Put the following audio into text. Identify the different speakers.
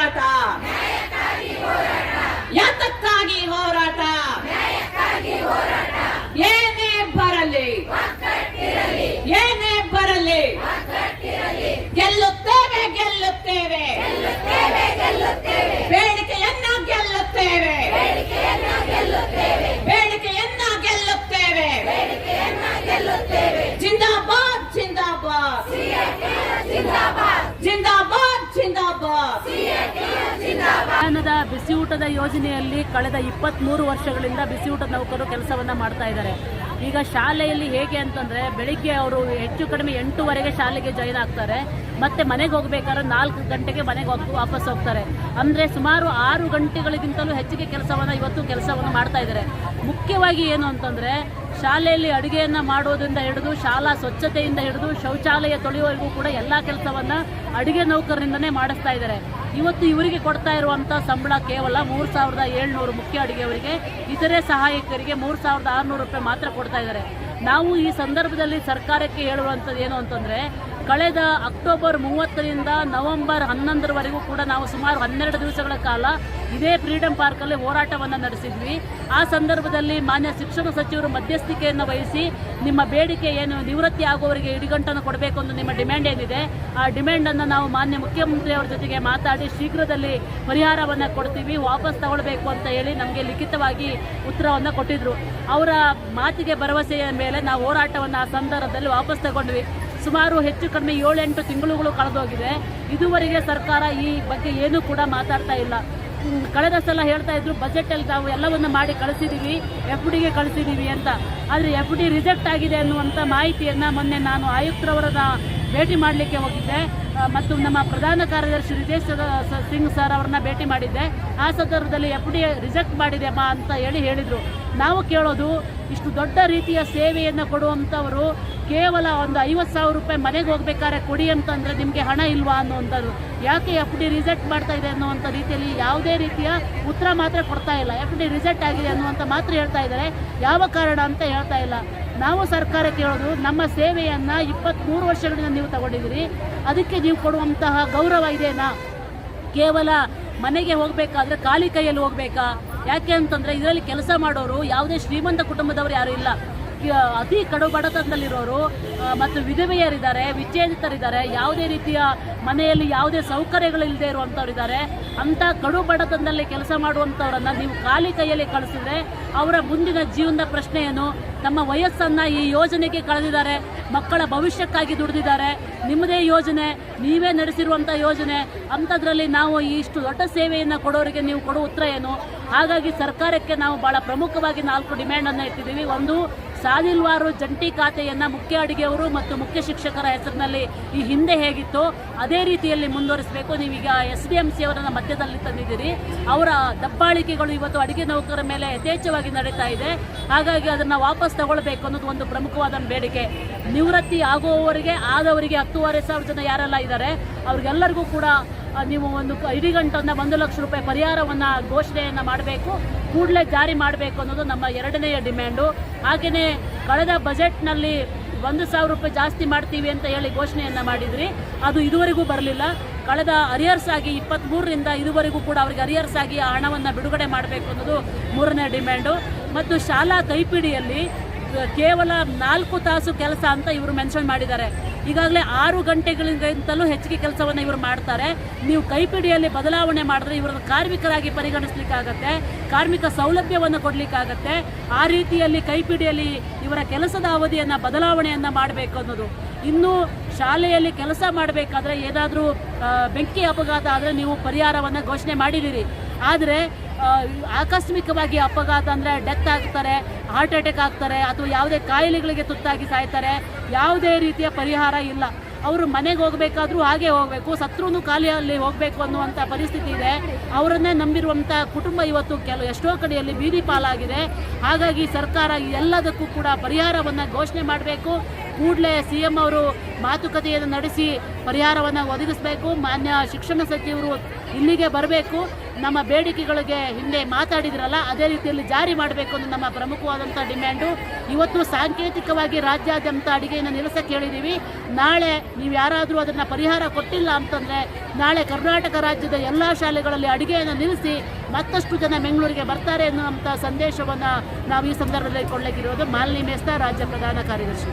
Speaker 1: ಹೋರಾಟ. ಯಾತಕ್ಕಾಗಿ ಹೋರಾಟ. ಏನೇ ಬರಲಿ. ಏನೇ ಬರಲಿ. ಗೆಲ್ಲುತ್ತೇವೆ ಗೆಲ್ಲುತ್ತೇವೆ.
Speaker 2: ಮಧ್ಯಾಹ್ನದ ಬಿಸಿಯೂಟದ ಯೋಜನೆಯಲ್ಲಿ ಕಳೆದ ಇಪ್ಪತ್ತ್ಮೂರು ವರ್ಷಗಳಿಂದ ಬಿಸಿಯೂಟದ ನೌಕರರು ಕೆಲಸವನ್ನು ಮಾಡ್ತಾ ಇದ್ದಾರೆ. ಈಗ ಶಾಲೆಯಲ್ಲಿ ಹೇಗೆ ಅಂತಂದರೆ ಬೆಳಿಗ್ಗೆ ಅವರು ಹೆಚ್ಚು ಕಡಿಮೆ ಎಂಟೂವರೆಗೆ ಶಾಲೆಗೆ ಜಾಯಿನ್ ಆಗ್ತಾರೆ. ಮತ್ತೆ ಮನೆಗೆ ಹೋಗ್ಬೇಕಾದ್ರೆ ನಾಲ್ಕು ಗಂಟೆಗೆ ಮನೆಗೆ ಹೋಗಿ ವಾಪಸ್ ಹೋಗ್ತಾರೆ. ಅಂದರೆ ಸುಮಾರು ಆರು ಗಂಟೆಗಳಿಗಿಂತಲೂ ಹೆಚ್ಚಿಗೆ ಕೆಲಸವನ್ನು ಇವತ್ತು ಕೆಲಸವನ್ನು ಮಾಡ್ತಾ ಇದ್ದಾರೆ. ಮುಖ್ಯವಾಗಿ ಏನು ಅಂತಂದರೆ ಶಾಲೆಯಲ್ಲಿ ಅಡುಗೆಯನ್ನು ಮಾಡೋದ್ರಿಂದ ಹಿಡಿದು ಶಾಲಾ ಸ್ವಚ್ಛತೆಯಿಂದ ಹಿಡಿದು ಶೌಚಾಲಯ ತೊಳೆಯುವವರೆಗೂ ಕೂಡ ಎಲ್ಲ ಕೆಲಸವನ್ನು ಅಡುಗೆ ನೌಕರರಿಂದನೇ ಮಾಡಿಸ್ತಾ ಇದ್ದಾರೆ. ಇವತ್ತು ಇವರಿಗೆ ಕೊಡ್ತಾ ಇರುವಂಥ ಸಂಬಳ ಕೇವಲ ಮೂರು ಸಾವಿರದ ಏಳ್ನೂರು ಮುಖ್ಯ ಅಡುಗೆಯವರಿಗೆ, ಇತರೆ ಸಹಾಯಕರಿಗೆ ಮೂರು ಸಾವಿರದ ಆರುನೂರು ರೂಪಾಯಿ ಮಾತ್ರ ಕೊಡ್ತಾ ಇದ್ದಾರೆ. ನಾವು ಈ ಸಂದರ್ಭದಲ್ಲಿ ಸರ್ಕಾರಕ್ಕೆ ಹೇಳುವಂಥದ್ದು ಏನು ಅಂತಂದರೆ ಕಳೆದ ಅಕ್ಟೋಬರ್ ಮೂವತ್ತರಿಂದ ನವೆಂಬರ್ ಹನ್ನೊಂದರವರೆಗೂ ಕೂಡ ನಾವು ಸುಮಾರು ಹನ್ನೆರಡು ದಿವಸಗಳ ಕಾಲ ಇದೇ ಫ್ರೀಡಂ ಪಾರ್ಕಲ್ಲಿ ಹೋರಾಟವನ್ನು ನಡೆಸಿದ್ವಿ. ಆ ಸಂದರ್ಭದಲ್ಲಿ ಮಾನ್ಯ ಶಿಕ್ಷಣ ಸಚಿವರು ಮಧ್ಯಸ್ಥಿಕೆಯನ್ನು ವಹಿಸಿ ನಿಮ್ಮ ಬೇಡಿಕೆ ಏನು, ನಿವೃತ್ತಿ ಆಗುವವರಿಗೆ ಇಡಿಗಂಟನ್ನು ಕೊಡಬೇಕು ಅಂತ ನಿಮ್ಮ ಡಿಮ್ಯಾಂಡ್ ಏನಿದೆ, ಆ ಡಿಮ್ಯಾಂಡನ್ನು ನಾವು ಮಾನ್ಯ ಮುಖ್ಯಮಂತ್ರಿಯವರ ಜೊತೆಗೆ ಮಾತಾಡಿ ಶೀಘ್ರದಲ್ಲಿ ಪರಿಹಾರವನ್ನು ಕೊಡ್ತೀವಿ, ವಾಪಸ್ ತಗೊಳ್ಬೇಕು ಅಂತ ಹೇಳಿ ನಮಗೆ ಲಿಖಿತವಾಗಿ ಉತ್ತರವನ್ನು ಕೊಟ್ಟಿದ್ರು. ಅವರ ಮಾತಿಗೆ ಭರವಸೆಯ ಮೇಲೆ ನಾವು ಹೋರಾಟವನ್ನು ಆ ಸಂದರ್ಭದಲ್ಲಿ ವಾಪಸ್ ತಗೊಂಡ್ವಿ. ಸುಮಾರು ಹೆಚ್ಚು ಕಡಿಮೆ ಏಳೆಂಟು ತಿಂಗಳುಗಳು ಕಳೆದೋಗಿದೆ. ಇದುವರೆಗೆ ಸರ್ಕಾರ ಈ ಬಗ್ಗೆ ಏನೂ ಕೂಡ ಮಾತಾಡ್ತಾ ಇಲ್ಲ. ಕಳೆದ ಸಲ ಹೇಳ್ತಾ ಇದ್ರು ಬಜೆಟಲ್ಲಿ ನಾವು ಎಲ್ಲವನ್ನು ಮಾಡಿ ಕಳಿಸಿದ್ದೀವಿ ಎಫ್ ಡಿಗೆ ಕಳಿಸಿದ್ದೀವಿ ಅಂತ. ಆದರೆ ಎಫ್ ಡಿ ರಿಜೆಕ್ಟ್ ಆಗಿದೆ ಅನ್ನುವಂಥ ಮಾಹಿತಿಯನ್ನು ಮೊನ್ನೆ ನಾನು ಆಯುಕ್ತರವರನ್ನ ಭೇಟಿ ಮಾಡಲಿಕ್ಕೆ ಹೋಗಿದ್ದೆ. ಮತ್ತು ನಮ್ಮ ಪ್ರಧಾನ ಕಾರ್ಯದರ್ಶಿ ರಿತೇಶ್ ಸಿಂಗ್ ಸರ್ ಅವ್ರನ್ನ ಭೇಟಿ ಮಾಡಿದ್ದೆ. ಆ ಸಂದರ್ಭದಲ್ಲಿ ಎಫ್ ಡಿ ರಿಜೆಕ್ಟ್ ಮಾಡಿದೆ ಅಮ್ಮ ಅಂತ ಹೇಳಿ ಹೇಳಿದರು. ನಾವು ಕೇಳೋದು, ಇಷ್ಟು ದೊಡ್ಡ ರೀತಿಯ ಸೇವೆಯನ್ನು ಕೊಡುವಂಥವರು ಕೇವಲ ಒಂದು ಐವತ್ತು ಸಾವಿರ ರೂಪಾಯಿ ಮನೆಗೆ ಹೋಗ್ಬೇಕಾದ್ರೆ ಕೊಡಿ ಅಂತಂದರೆ ನಿಮಗೆ ಹಣ ಇಲ್ವಾ ಅನ್ನುವಂಥದ್ದು. ಯಾಕೆ ಎಫ್ ಡಿ ರಿಜೆಕ್ಟ್ ಮಾಡ್ತಾ ಇದೆ ಅನ್ನುವಂಥ ರೀತಿಯಲ್ಲಿ ಯಾವುದೇ ರೀತಿಯ ಉತ್ತರ ಮಾತ್ರ ಕೊಡ್ತಾ ಇಲ್ಲ. ಎಫ್ ಡಿ ರಿಜೆಕ್ಟ್ ಆಗಿದೆ ಅನ್ನುವಂಥ ಮಾತ್ರ ಹೇಳ್ತಾ ಇದ್ದಾರೆ. ಯಾವ ಕಾರಣ ಅಂತ ಹೇಳ್ತಾ ಇಲ್ಲ. ನಾವು ಸರ್ಕಾರಕ್ಕೆ ಹೇಳೋದು, ನಮ್ಮ ಸೇವೆಯನ್ನು ಇಪ್ಪತ್ತ್ಮೂರು ವರ್ಷಗಳಿಂದ ನೀವು ತಗೊಂಡಿದ್ದೀರಿ. ಅದಕ್ಕೆ ನೀವು ಕೊಡುವಂತಹ ಗೌರವ ಇದೆಯಾ ಕೇವಲ ಮನೆಗೆ ಹೋಗಬೇಕಾದ್ರೆ ಖಾಲಿ ಕೈಯಲ್ಲಿ ಹೋಗಬೇಕಾ? ಯಾಕೆ ಅಂತಂದರೆ ಇದರಲ್ಲಿ ಕೆಲಸ ಮಾಡೋರು ಯಾವುದೇ ಶ್ರೀಮಂತ ಕುಟುಂಬದವರು ಯಾರು ಇಲ್ಲ. ಅತಿ ಕಡು ಬಡತನದಲ್ಲಿರೋರು ಮತ್ತು ವಿಧವೆಯರಿದ್ದಾರೆ, ವಿಚ್ಛೇದಿತರಿದ್ದಾರೆ, ಯಾವುದೇ ರೀತಿಯ ಮನೆಯಲ್ಲಿ ಯಾವುದೇ ಸೌಕರ್ಯಗಳಿಲ್ಲದೆ ಇರುವಂಥವ್ರಿದ್ದಾರೆ ಅಂಥ ಕಡು ಬಡತನದಲ್ಲಿ ಕೆಲಸ ಮಾಡುವಂಥವ್ರನ್ನ ನೀವು ಖಾಲಿ ಕೈಯಲ್ಲಿ ಕಳಿಸಿದ್ರೆ ಅವರ ಮುಂದಿನ ಜೀವನದ ಪ್ರಶ್ನೆ ಏನು? ನಮ್ಮ ವಯಸ್ಸನ್ನು ಈ ಯೋಜನೆಗೆ ಕಳೆದಿದ್ದಾರೆ, ಮಕ್ಕಳ ಭವಿಷ್ಯಕ್ಕಾಗಿ ದುಡಿದಿದ್ದಾರೆ. ನಿಮ್ಮದೇ ಯೋಜನೆ, ನೀವೇ ನಡೆಸಿರುವಂಥ ಯೋಜನೆ. ಅಂಥದ್ರಲ್ಲಿ ನಾವು ಇಷ್ಟು ದೊಡ್ಡ ಸೇವೆಯನ್ನು ಕೊಡೋರಿಗೆ ನೀವು ಕೊಡೋ ಉತ್ತರ ಏನು? ಹಾಗಾಗಿ ಸರ್ಕಾರಕ್ಕೆ ನಾವು ಭಾಳ ಪ್ರಮುಖವಾಗಿ ನಾಲ್ಕು ಡಿಮ್ಯಾಂಡನ್ನು ಇಟ್ಟಿದ್ದೀವಿ. ಒಂದು ಸಾಲಿಲ್ವಾರು ಜಂಟಿ ಖಾತೆಯನ್ನು ಮುಖ್ಯ ಅಡುಗೆಯವರು ಮತ್ತು ಮುಖ್ಯ ಶಿಕ್ಷಕರ ಹೆಸರಿನಲ್ಲಿ ಈ ಹಿಂದೆ ಹೇಗಿತ್ತು ಅದೇ ರೀತಿಯಲ್ಲಿ ಮುಂದುವರಿಸಬೇಕು. ನೀವೀಗ ಎಸ್ ಡಿ ಎಂ ಸಿ ಅವರನ್ನು ಮಧ್ಯದಲ್ಲಿ ತಂದಿದ್ದೀರಿ. ಅವರ ದಬ್ಬಾಳಿಕೆಗಳು ಇವತ್ತು ಅಡುಗೆ ನೌಕರ ಮೇಲೆ ಯಥೇಚ್ಛವಾಗಿ ನಡೀತಾ ಇದೆ. ಹಾಗಾಗಿ ಅದನ್ನು ವಾಪಸ್ ತಗೊಳ್ಬೇಕು ಅನ್ನೋದು ಒಂದು ಪ್ರಮುಖವಾದ ಬೇಡಿಕೆ. ನಿವೃತ್ತಿ ಆಗುವವರಿಗೆ, ಆದವರಿಗೆ ಹತ್ತೂವರೆ ಸಾವಿರ ಜನ ಯಾರೆಲ್ಲ ಇದ್ದಾರೆ, ಅವ್ರಿಗೆಲ್ಲರಿಗೂ ಕೂಡ ನೀವು ಒಂದು ಇಡಿಗಂಟನ್ನು ಒಂದು ಲಕ್ಷ ರೂಪಾಯಿ ಪರಿಹಾರವನ್ನು ಘೋಷಣೆಯನ್ನು ಮಾಡಬೇಕು, ಕೂಡಲೇ ಜಾರಿ ಮಾಡಬೇಕು ಅನ್ನೋದು ನಮ್ಮ ಎರಡನೆಯ ಡಿಮ್ಯಾಂಡು. ಹಾಗೆಯೇ ಕಳೆದ ಬಜೆಟ್ನಲ್ಲಿ ಒಂದು ಸಾವಿರ ರೂಪಾಯಿ ಜಾಸ್ತಿ ಮಾಡ್ತೀವಿ ಅಂತ ಹೇಳಿ ಘೋಷಣೆಯನ್ನು ಮಾಡಿದ್ರಿ. ಅದು ಇದುವರೆಗೂ ಬರಲಿಲ್ಲ. ಕಳೆದ ಅರಿಯರ್ಸ್ ಆಗಿ ಇಪ್ಪತ್ತ್ಮೂರರಿಂದ ಇದುವರೆಗೂ ಕೂಡ ಅವರಿಗೆ ಅರಿಯರ್ಸ್ ಆಗಿ ಆ ಹಣವನ್ನು ಬಿಡುಗಡೆ ಮಾಡಬೇಕು ಅನ್ನೋದು ಮೂರನೇ ಡಿಮ್ಯಾಂಡು. ಮತ್ತು ಶಾಲಾ ಕೈಪಿಡಿಯಲ್ಲಿ ಕೇವಲ ನಾಲ್ಕು ತಾಸು ಕೆಲಸ ಅಂತ ಇವರು ಮೆನ್ಷನ್ ಮಾಡಿದ್ದಾರೆ. ಈಗಾಗಲೇ ಆರು ಗಂಟೆಗಳಿಗಿಂತಲೂ ಹೆಚ್ಚಿಗೆ ಕೆಲಸವನ್ನು ಇವರು ಮಾಡ್ತಾರೆ. ನೀವು ಕೈಪಿಡಿಯಲ್ಲಿ ಬದಲಾವಣೆ ಮಾಡಿದ್ರೆ ಇವರನ್ನು ಕಾರ್ಮಿಕರಾಗಿ ಪರಿಗಣಿಸ್ಲಿಕ್ಕಾಗತ್ತೆ, ಕಾರ್ಮಿಕ ಸೌಲಭ್ಯವನ್ನು ಕೊಡಲಿಕ್ಕಾಗತ್ತೆ, ಆ ರೀತಿಯಲ್ಲಿ ಕೈಪಿಡಿಯಲ್ಲಿ ಇವರ ಕೆಲಸದ ಅವಧಿಯನ್ನು, ಬದಲಾವಣೆಯನ್ನು ಮಾಡಬೇಕು ಅನ್ನೋದು. ಇನ್ನು ಶಾಲೆಯಲ್ಲಿ ಕೆಲಸ ಮಾಡಬೇಕಾದ್ರೆ ಏನಾದರೂ ಬೆಂಕಿ ಅಪಘಾತ ಆದರೆ ನೀವು ಪರಿಹಾರವನ್ನು ಘೋಷಣೆ ಮಾಡಿದ್ದೀರಿ. ಆದರೆ ಆಕಸ್ಮಿಕವಾಗಿ ಅಪಘಾತ ಅಂದರೆ ಡೆತ್ ಆಗ್ತಾರೆ, ಹಾರ್ಟ್ ಅಟ್ಯಾಕ್ ಆಗ್ತಾರೆ ಅಥವಾ ಯಾವುದೇ ಕಾಯಿಲೆಗಳಿಗೆ ತುತ್ತಾಗಿ ಸಾಯ್ತಾರೆ, ಯಾವುದೇ ರೀತಿಯ ಪರಿಹಾರ ಇಲ್ಲ. ಅವರು ಮನೆಗೆ ಹೋಗಬೇಕಾದ್ರೂ ಹಾಗೆ ಹೋಗಬೇಕು ಸತ್ರೂ ಖಾಲಿಯಲ್ಲಿ ಹೋಗಬೇಕು ಅನ್ನುವಂಥ ಪರಿಸ್ಥಿತಿ ಇದೆ. ಅವರನ್ನೇ ನಂಬಿರುವಂಥ ಕುಟುಂಬ ಇವತ್ತು ಕೆಲವು ಎಷ್ಟೋ ಕಡೆಯಲ್ಲಿ ಬೀದಿ ಪಾಲಾಗಿದೆ. ಹಾಗಾಗಿ ಸರ್ಕಾರ ಎಲ್ಲದಕ್ಕೂ ಕೂಡ ಪರಿಹಾರವನ್ನು ಘೋಷಣೆ ಮಾಡಬೇಕು. ಕೂಡಲೇ ಸಿ ಎಂ ಅವರು ಮಾತುಕತೆಯನ್ನು ನಡೆಸಿ ಪರಿಹಾರವನ್ನು ಒದಗಿಸಬೇಕು. ಮಾನ್ಯ ಶಿಕ್ಷಣ ಸಚಿವರು ಇಲ್ಲಿಗೆ ಬರಬೇಕು. ನಮ್ಮ ಬೇಡಿಕೆಗಳಿಗೆ ಹಿಂದೆ ಮಾತಾಡಿದ್ರಲ್ಲ, ಅದೇ ರೀತಿಯಲ್ಲಿ ಜಾರಿ ಮಾಡಬೇಕು ಅನ್ನೋ ನಮ್ಮ ಪ್ರಮುಖವಾದಂಥ ಡಿಮ್ಯಾಂಡು. ಇವತ್ತು ಸಾಂಕೇತಿಕವಾಗಿ ರಾಜ್ಯಾದ್ಯಂತ ಅಡಿಗೆಯನ್ನು ನಿಲ್ಲಿಸಕ್ಕೆ ಹೇಳಿದ್ದೀವಿ. ನಾಳೆ ನೀವು ಯಾರಾದರೂ ಅದನ್ನು ಪರಿಹಾರ ಕೊಟ್ಟಿಲ್ಲ ಅಂತಂದರೆ, ನಾಳೆ ಕರ್ನಾಟಕ ರಾಜ್ಯದ ಎಲ್ಲ ಶಾಲೆಗಳಲ್ಲಿ ಅಡುಗೆಯನ್ನು ನಿಲ್ಲಿಸಿ ಮತ್ತಷ್ಟು ಜನ ಬೆಂಗಳೂರಿಗೆ ಬರ್ತಾರೆ ಅನ್ನುವಂಥ ಸಂದೇಶವನ್ನು ನಾವು ಈ ಸಂದರ್ಭದಲ್ಲಿ ಕೊಡಲಿಕ್ಕಿರೋದು ಮಾಲಿನಿ ಮೇಸ್ತಾ, ರಾಜ್ಯ ಪ್ರಧಾನ ಕಾರ್ಯದರ್ಶಿ.